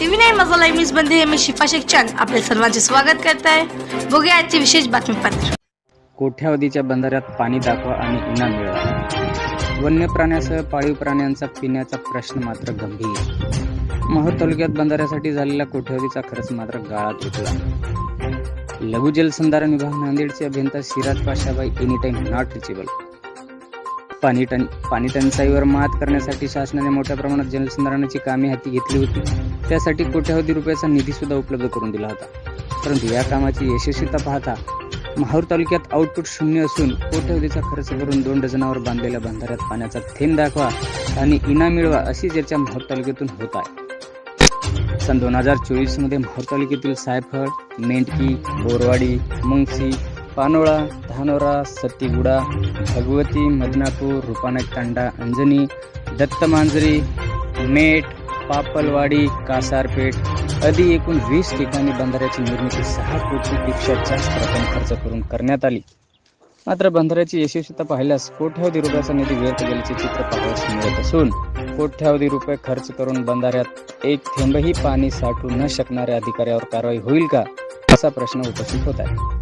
TV नाही मसाला image बंदी मी शिफा शेख चंद सर्वांचे स्वागत करत आहे बघूया आजचे विशेष बातमीपत्र. कोठ्यावधीच्या बंधाऱ्यात पाणी दाखवा आणि इनाम मिळवा. वन्य प्राण्यासह पाळीव प्राण्यांचा पिण्याचा प्रश्न मात्र गंभीर. मोहोळ तालुक्यात बंधाऱ्यासाठी झालेला कोठ्यावधीचा खर्च मात्र गाळात उठला लघु जलसंधारण विभाग नांदेडचे अभियंता Siraj Pashabai any time not reachable पाणी टं पाणी टंचाईवर मात करण्यासाठी शासनाने मोठ्या प्रमाणात जलसंधारणाची कामे हाती घेतली होती. त्यासाठी कोट्यावधी रुपयाचा निधी सुद्धा उपलब्ध करून दिला होता. परंतु या कामाची यशस्वीता पाहता माहूर तालुक्यात आउटपुट शून्य असून कोट्यवधीचा खर्च करून दोन डझनावर बांधलेल्या बंधाऱ्यात पाण्याचा थेंब दाखवा आणि इनाम मिळवा अशी चर्चा माहूर तालुक्यातून होत आहे. सन दोन हजार चोवीसमध्ये माहूर तालुक्यातील सायफळ मेंढकी बोरवाडी मुंगसी पानोळा धानोरा सत्तीगुडा भगवती मदनापूर रुपानाथ तांडा अंजनी दत्त मांजरी मेट पापलवाडी कासारपेठ आदी एकूण वीस ठिकाणी बंधाऱ्याची निर्मिती सहा कोटीपेक्षा जास्त रक्कम खर्च करून करण्यात आली. मात्र बंधाऱ्याची यशस्वीता पाहिल्यास कोट्यावधी रुपयाचा निधी व्यर्थ गेल्याचे चित्र पाहावयास मिळत असून कोट्यावधी रुपये खर्च करून बंधाऱ्यात एक थेंबही पाणी साठवू न शकणाऱ्या अधिकाऱ्यावर कारवाई होईल का असा प्रश्न उपस्थित होत आहे.